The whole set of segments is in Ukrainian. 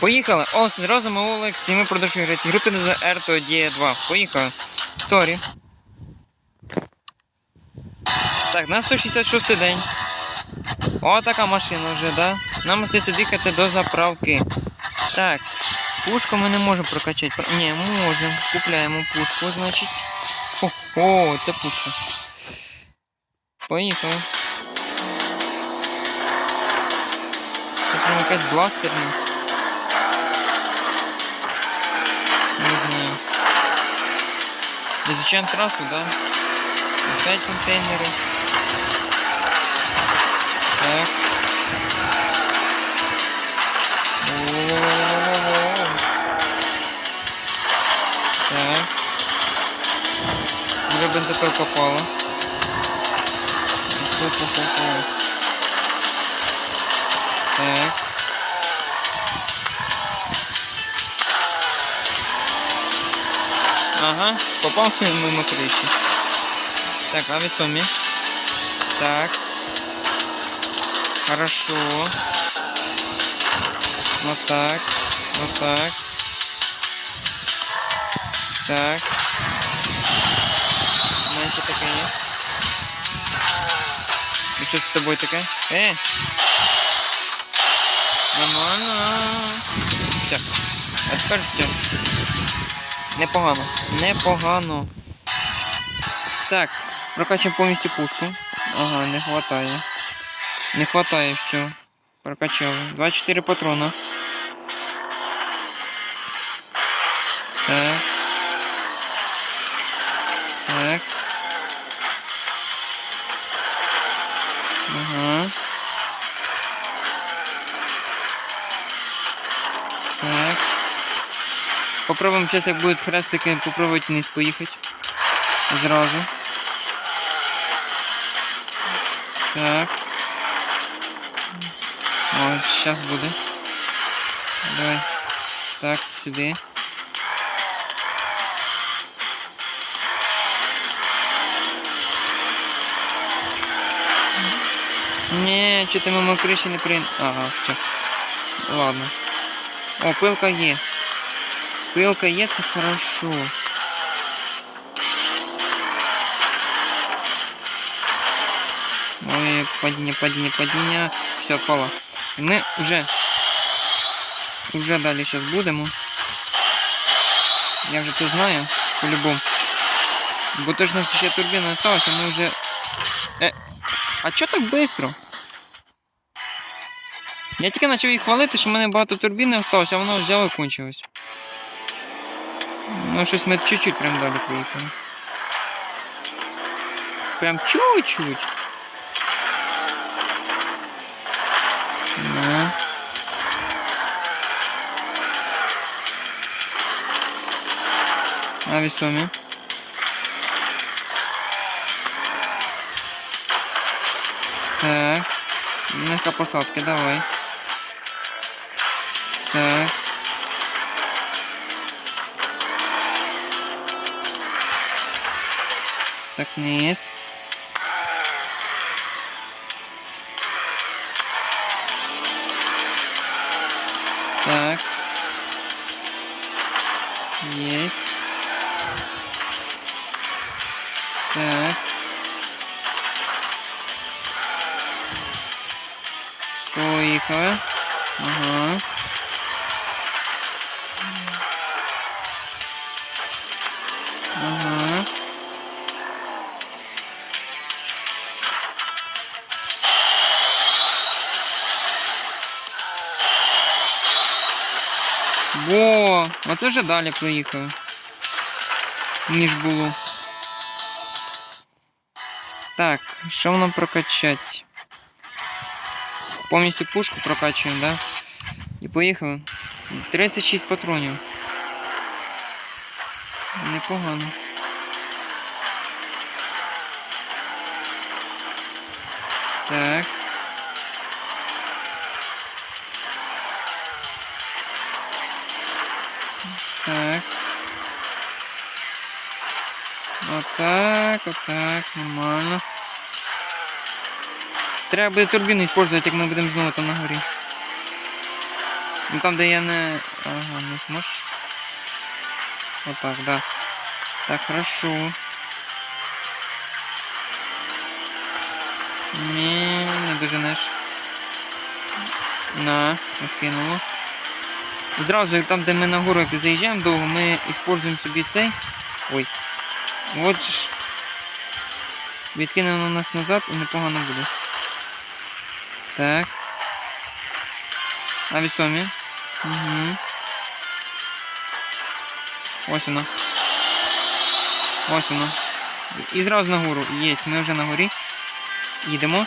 Поїхали. О, зразу ми Олекс, і ми продовжуємо грати групи на R d 2. Поїхали. Сторі. Так, на 166 день. О, така машина вже, да? Нам остається дихати до заправки. Так. Пушку ми не можемо прокачати. Про- Ні, можемо. Купляємо пушку, значить. О, це пушка. Поїхали. Це прям якась бластерна. Изучаем трассу, да? Опять контейнеры. Так. О-о-о-о-о-о. Так. Уже бензопил попало. Ага, попав мимо криші. Так, а весомі. Так. Хорошо. Вот так. Вот так. Так. Менше таке є. І що з тобою таке? Е! Нормально. Все. А тепер все. Непогано. Непогано. Так, прокачуємо повністю пушку. Ага, не хватає. Не хватає все. Прокачали. 24 патрона. Так. Попробуем сейчас, як будет хрестики, попробовать вниз поїхати. Зразу. Так. О, сейчас буде. Давай. Так, сюди. Не, что-то мимо крыши не при... Ага, все. Ладно. О, пилка є. Пилка є, це хорошо. Ой, падіння, падіння, падіння. Все, отпало. Ми вже. Вже далі зараз будемо. Я вже це знаю, по-любому. Бо то ж у нас ще турбіна осталася, ми вже. Е. А чо так швидко? Я тільки почав їх хвалити, що в мене багато турбіни осталось, а воно взяло і кончилось. Ну, щось ми чуть-чуть прям далі поїхали. Прям чуть-чуть. Ну. А весомі. Так. Мягка посадка, давай. Так. Так, низ. Так. Есть. Так. Поїхали. Оце вже далі проїхали. Ніж було. Так, що нам прокачати? Повністю пушку прокачуємо, да? І поїхали. 36 патронів. Непогано. Так. Отак, нормально. Треба буде турбіну використовувати, як ми будемо знову там на горі. Ну там, де я не. Ага, не зможеш. Отак, да. Так, хорошо. Ні, не доженеш. На, відкинуло. Зразу, там, де ми на гору заїжджаємо довго, ми використовуємо собі цей. Ой. От ж. Відкинемо нас назад і непогано буде. Так. А весомі. Угу. Ось воно. Ось воно. І зразу на гору. Єсть, ми вже на горі. Їдемо.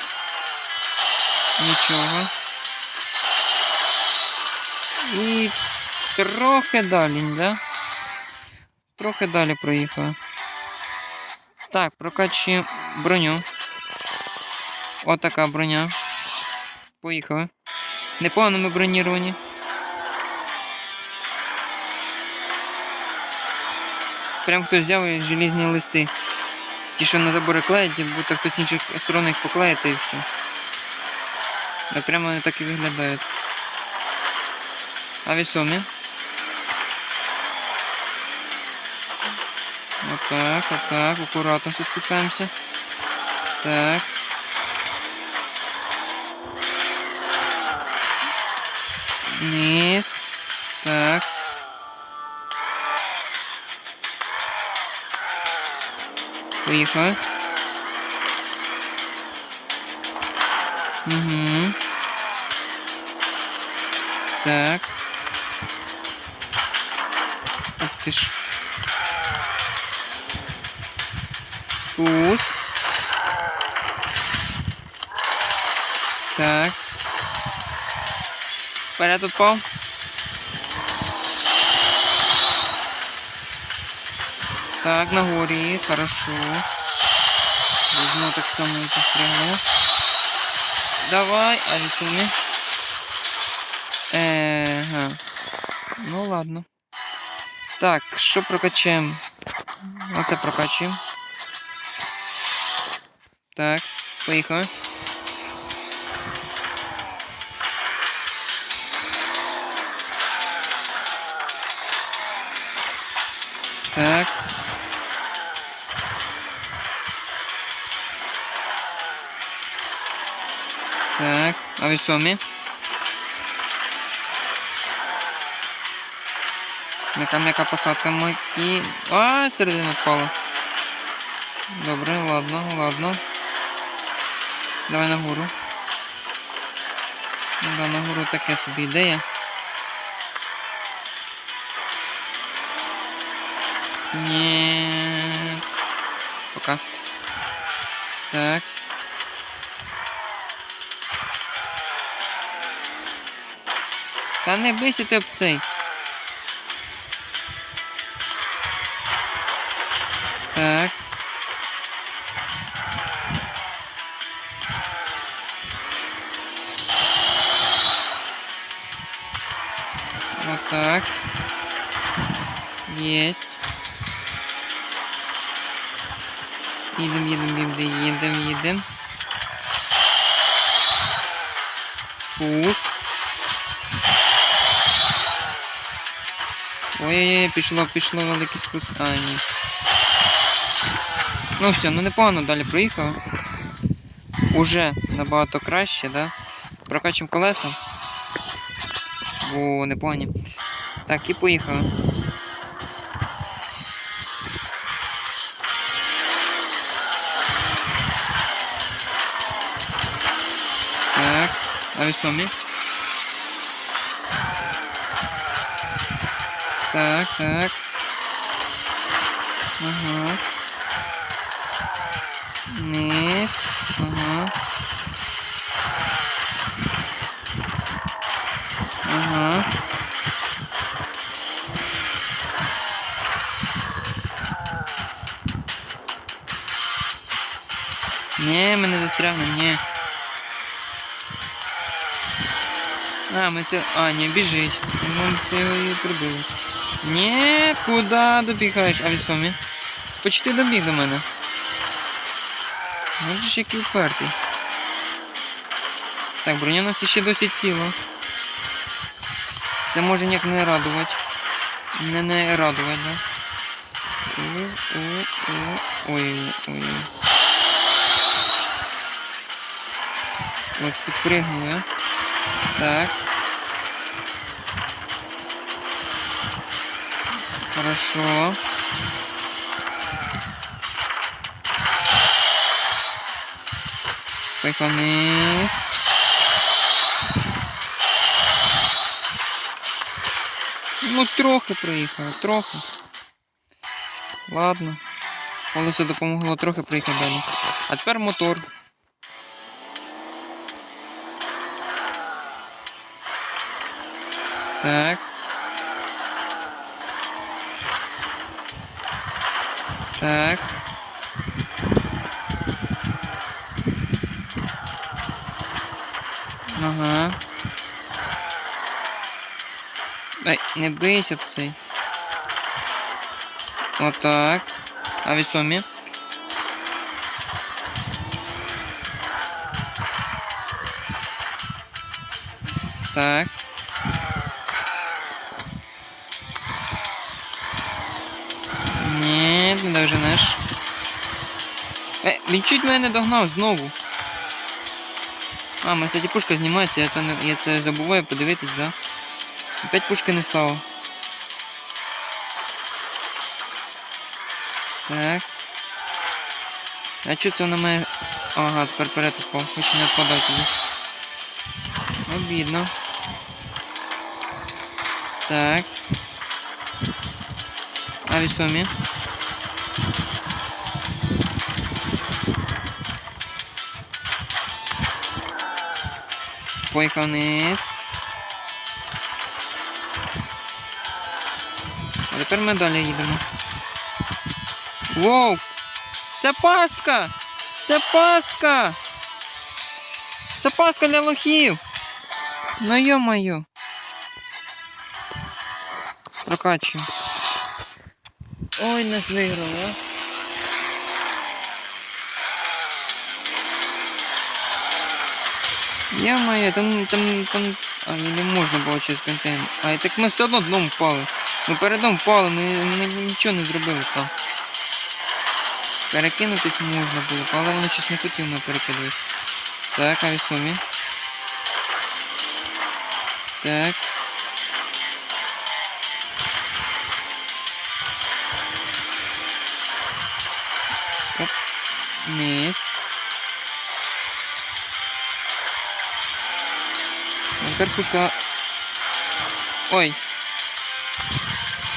Нічого. І трохи далі, да? Трохи далі проїхали. Так, прокачуємо броню. Отака броня. Поїхали. Непогано ми броніровані. Прям хтось взяв і желізні листи. Ті, що на забори клеять, будто хтось інших сторон їх поклеїти і все. Да прямо вони так і виглядають. А весомі. Отак, отак, акуратно все спускаємося. Так. Вниз. Так. Поїхали. Угу. Так. Ух ти ж. Спуск. Так. Вперед упав. Так, на горі, хорошо. Візьму так само застрягну. Давай, а рисуй. Ега. Ну ладно. Так, що прокачаємо? Оце прокачуємо. Так, поїхали. Так. Так, а весомі. М'яка м'яка посадка мойки. А, середина впала. Добре, ладно, ладно. Давай нагору. Ну да, нагору таке собі ідея. Ні. Пока. Так. Та не бийся ти об цей. Так. Пішло, пішло великий спуск. А, ні. Ну все, ну непогано далі проїхав. Уже набагато краще, да? Прокачуємо колеса. О, непогані. Так, і поїхали. Так, а весомі. Так, так. Ага. Низ. Ага. Ага. Ні, ми не застрягнемо, ні. А, ми це. А, не біжить. Ми це його і прибили. Ні, куди добігаєш? А весомі? Почти добіг до мене. Можеш який впертий. Так, броня у нас ще досить ціла. Це може ніяк не радувати. Не не радувати, да? Ой, ой, ой, ой, ой. От підпригнули. Так. Хорошо. Поїхав вниз. Ну, трохи проїхали, трохи. Ладно. Колесо допомогло трохи проїхати далі. А тепер мотор. Так. Так. Ага. Ай, не бийся об цей. Отак. А весомі. Так. Ні, не доженеш. Е, він чуть мене не догнав знову. А, у кстати, пушка знімається, я, то не, я це забуваю подивитись, да? Опять пушки не стало. Так. А чого це вона має... Ага, тепер перед впав. Хочу не впадати туди. Обідно. Так. А весомі. Поїхав вниз. А тепер ми далі їдемо. Воу! Це пастка! Це пастка! Це пастка для лохів! Ну йо-моє! Прокачуємо. Ой, нас виграли, а? Я моя, там, там, там, а, не можна було через контейнер. А, так ми все одно дном впали. Ми передом впали, ми, ми нічого не зробили там. Перекинутись можна було, але воно щось не хотів мене перекидувати. Так, а весомі. Так. Оп. Низ. А Тепер пушка. Ой.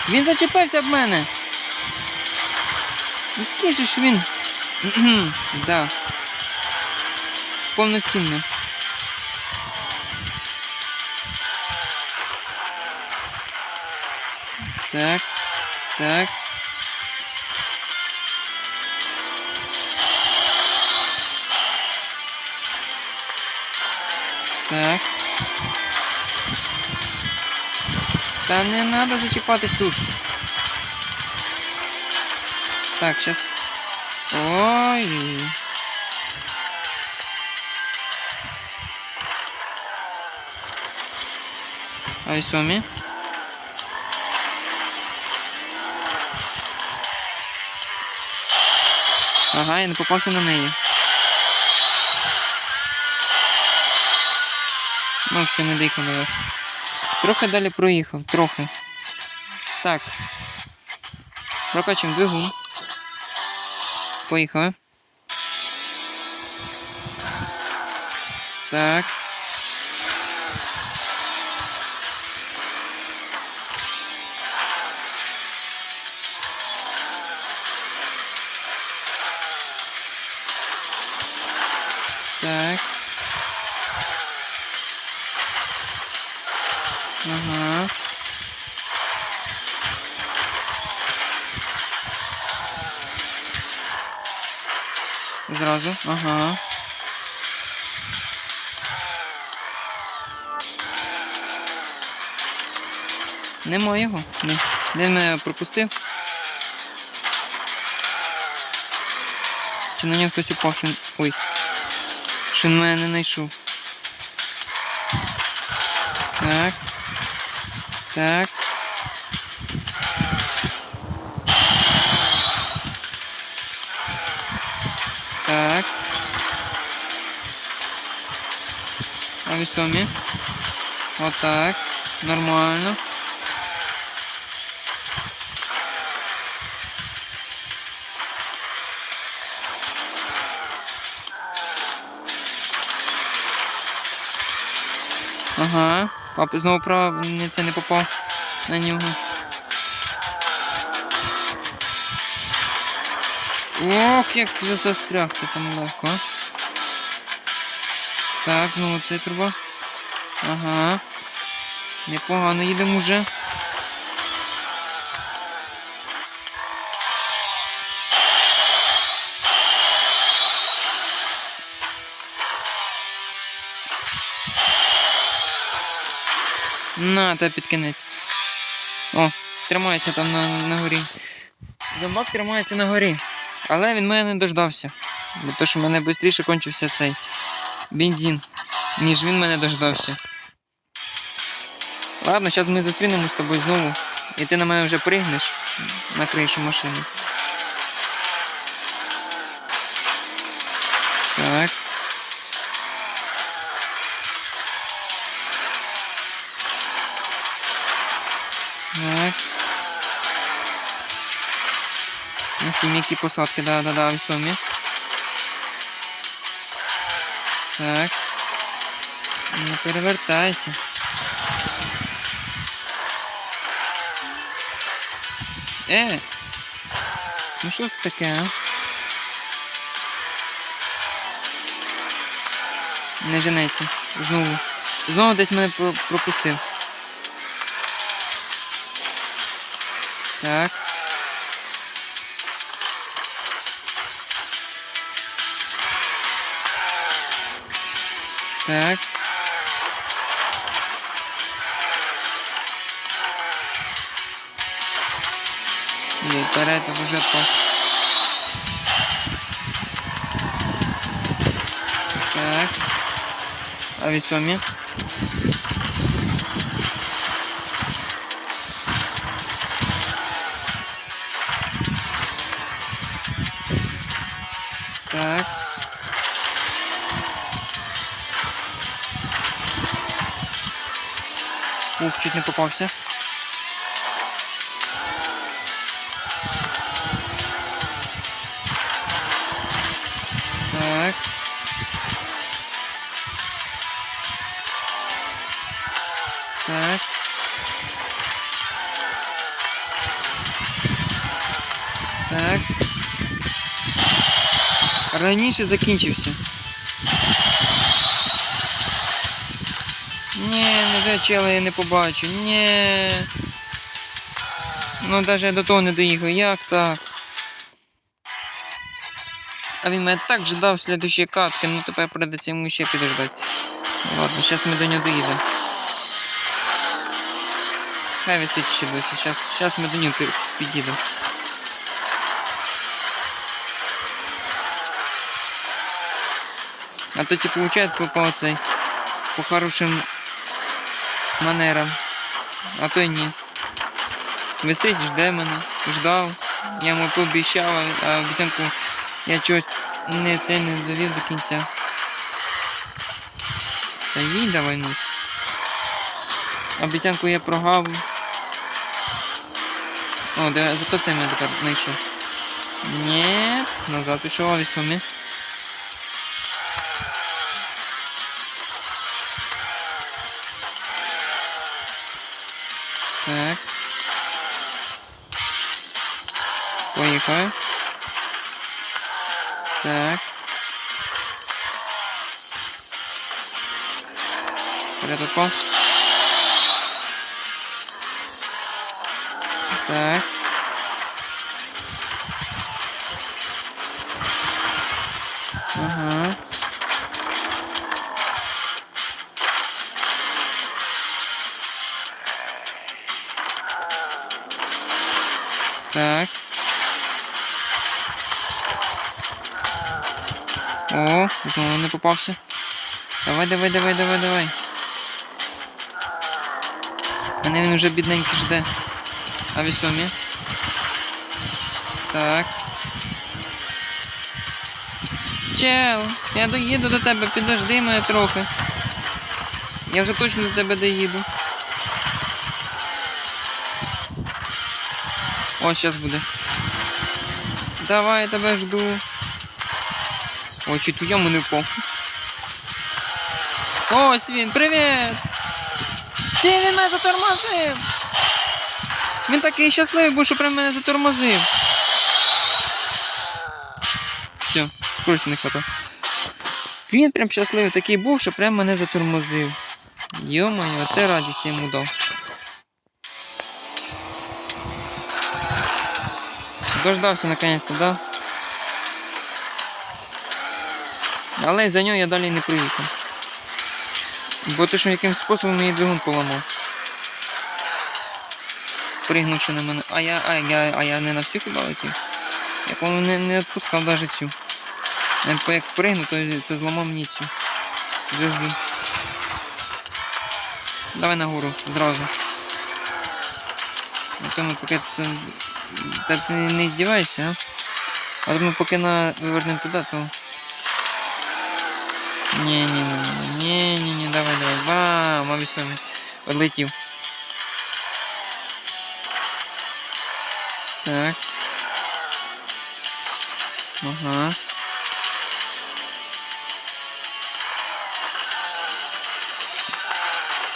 Він зачепився в мене. Який же ж він? Да. Повноцінно. Так. Так. Та не треба зачіпатись тут. Так, сейчас. Ой. Ай, Сомі. Ага, я не попався на неї. Ну, все, не доїхав наверх. Трохи далі проїхав, трохи. Так. Прокачуємо двигун. Поїхали. Так. Так. Ага. Зразу, ага. Нема його. Ні. Він мене пропустив? Чи на нього хтось упав, що... Ой. Що він мене не знайшов. Так. Так. Так. А весомі. Отак. Нормально. Ага. Папа знову права це не попав на нього. Ох, як же застряг ти там легко. а. Так, знову це труба. Ага. Непогано їдемо вже. На, та під кінець. О, тримається там на, на горі. Зомбак тримається на горі. Але він мене не дождався. Бо то, що в мене швидше кончився цей бензин, ніж він мене дождався. Ладно, зараз ми зустрінемось з тобою знову. І ти на мене вже пригнеш на кришу машини. М'які посадки, да, да, да, весомі. Так. Не перевертайся. Е! Ну що це таке, а? Не женеться. Знову. Знову десь мене пропустив. Так. Так. Іди вперед, а вже по. Так. А весомі? Чуть не попався. Так. Так. Так. Раніше закінчився. Ні, чела я не побачу. Ні. Ну навіть я до того не доїхав. Як так? А він мене так ждав слідущої катки, ну тепер придеться йому ще підождати. Ладно, зараз ми до нього доїдемо. Хай висить ще досі. Зараз, зараз ми до нього пі- підійдемо. А то ті получають по, по цей по хорошим манерам. А то й ні. Висить, жде мене, ждав. Я йому пообіцяв, а обіцянку я чогось не це не довів до кінця. Та їй давай низ. Обіцянку я прогавив. О, де, зато це мене тепер знайшов. Ні, назад пішов, а вісомі. Так. Поїхали. Так. Перепопав. Так. Ага. Так. О, знову не попався. Давай, давай, давай, давай, давай. Мене він вже бідненький жде. А вісомі. Так. Чел, я доїду до тебе, підожди мене трохи. Я вже точно до тебе доїду. О, зараз буде. Давай, я тебе жду. Ой, чуть у яму не впав. Ось він, привіт! Ти він мене затормозив! Він такий щасливий був, що прям мене затормозив. Все, скорості не хватало. Він прям щасливий такий був, що прям мене затормозив. Йо-моє, це радість я йому дав. Дождався наконец-то, да? Але за нього я далі не приїхав. Бо ти що якимсь способом мій двигун поламав. Пригнувши на мене. А я, а я, а я не на всіх летів. Я по-моєму не, не відпускав навіть цю. Я Як пригну, то, то зламав мені цю. Двигун. Давай нагору, зразу. А то ми поки так не здіваєшся, а? А то ми поки на вивернемо туди, то. Ні, ні, ні, ні, ні, ні, давай, давай. Бам, авісомі. Одлетів. Так. Ага.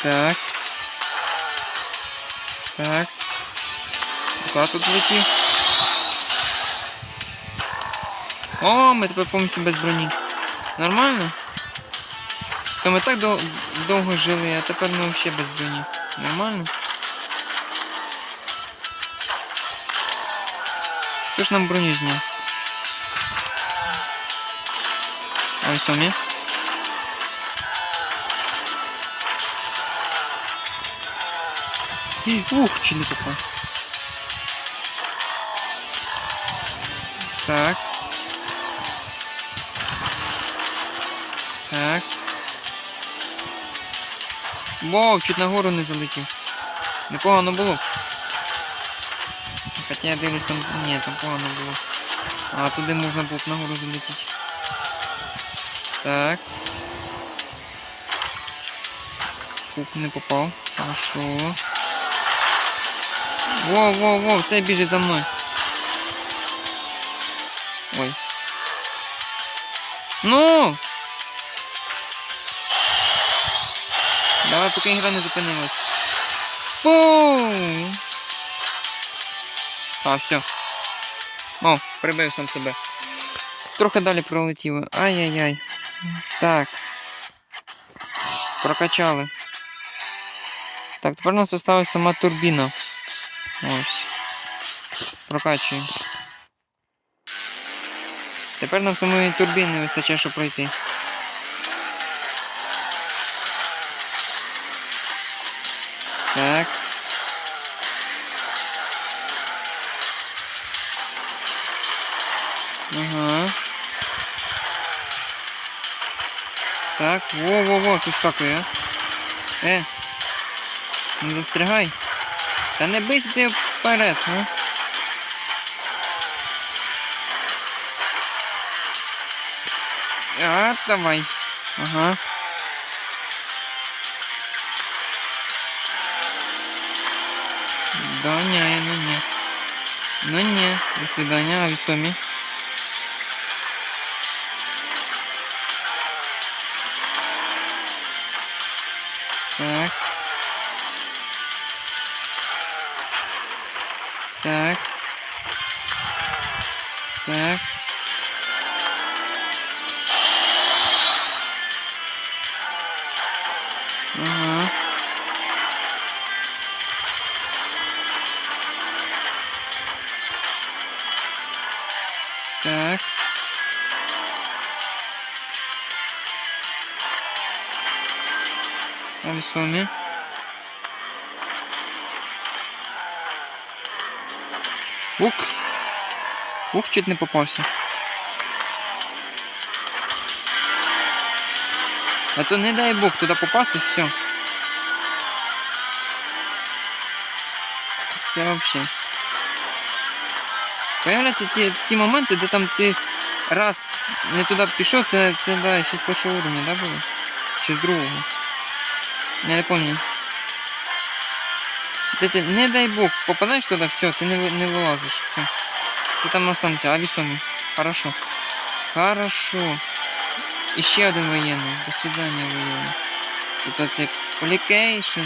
Так. Так. Куда тут летів? О, ми тепер повністю без броні. Нормально? То ми так дов- довго жили, а тепер ми взагалі без броні. Нормально? Хто ж нам броню зняв? А ось самі? Ух, чи не попав. Так. Так. Воу, чуть нагору не залетів. Непогано було. Хоча я дивлюсь там. Ні, там погано було. А туди можна було б нагору залетіти. Так. Пук не попав. Хорошо. Воу, воу, воу, цей біжить за мною. Ой. Ну! Поки ігра не зупинилась. Пум! А, все. О, прибив сам себе. Трохи далі пролетіло. Ай-яй-яй. Так. Прокачали. Так, тепер у нас осталась сама турбіна. Ось. Прокачуємо. Тепер нам самої турбіни вистачає, щоб пройти. Так. Ага. Так, во-во-во, тут скакує, а? Е. Не застрягай. Та не бийся ти вперед, а? А, давай. Ага. Да, не, ну не. Ну не. До свидания, весоми. Так. Так. Так. А весоме. Ук. Ух, чуть не попався. А то не дай Бог туди попасти, все. це взагалі. Появляються ті, ті моменти, де там ти раз не туди пішов, це, це да, ще з першого уровня, да, було? Чи з другого? Не пам'ятаю. Де ти, не дай Бог, попадаєш туди, все, ти не, не вилазиш, все. Ти там останешся, а весомий. Хорошо. Хорошо. І ще один воєнний. До свидання, воєнний. Тут оцей полікейшн.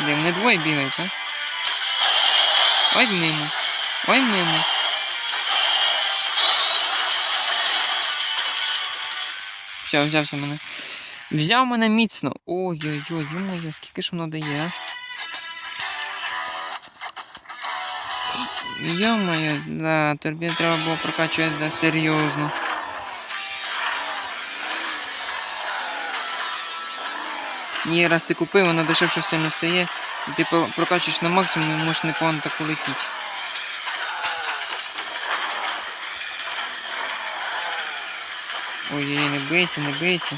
Де вони двоє бігають, а? Ой мимо. Ой мимо. Все, взявся мене. Взяв мене міцно. Ой-ой-ой, йо-моє, скільки ж воно дає? Йо-моє, да, тобі треба було прокачувати да, серйозно. Ні, раз ти купив, воно дешевше сильно стає. І ти прокачуєш на максимум і можеш непогано так улетіти. Ой-ой, не бийся, не бийся.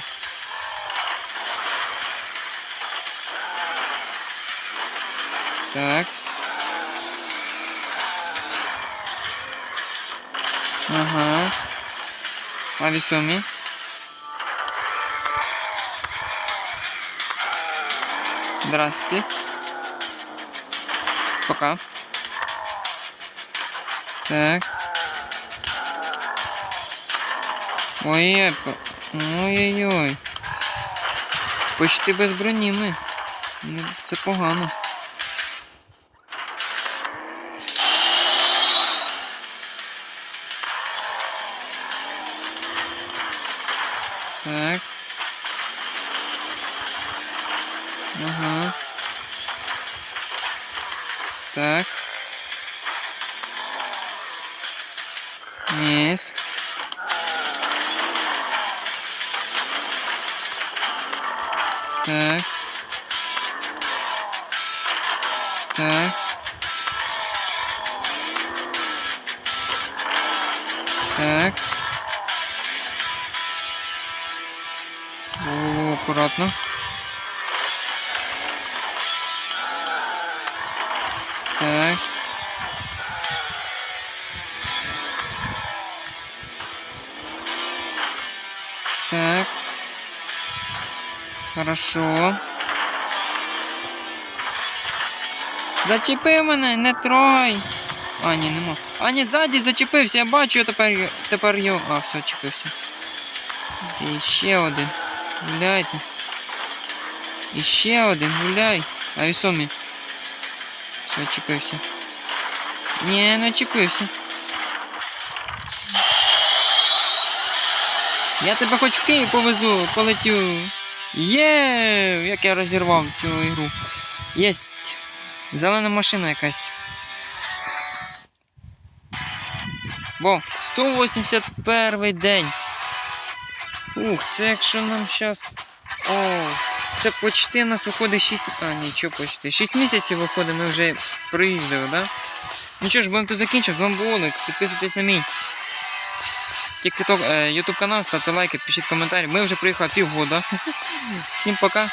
Так. Ага. А весомі. Здрасте. Пока. Так. Епко. Ой-ой-ой. Почти без броні ми. Ну, Це погано. Так. Ага. Так. Хорошо. Зачепи мене, не трогай. А, ні, нема. А, ні, ззаді зачепився, я бачу, тепер, тепер його. А, все, чепився. І ще один. Гуляйте. І ще один, гуляй. А вісомі. Все, чіпився. Ні, не чіпився. Я тебе хоч в Київ повезу, полетю. Є, як я розірвав цю ігру. Єсть. Зелена машина якась. Во, 181 день. Ух, це якщо нам зараз. О, це почти у нас виходить 6. А, нічого почти. 6 місяців виходить, ми вже проїздили, да? Ну що ж, будемо тут закінчити. З вами був Олег. Підписуйтесь на мій TikTok, ютуб YouTube канал, ставте лайки, пишіть коментарі. Ми вже приїхали півгода. Всім пока.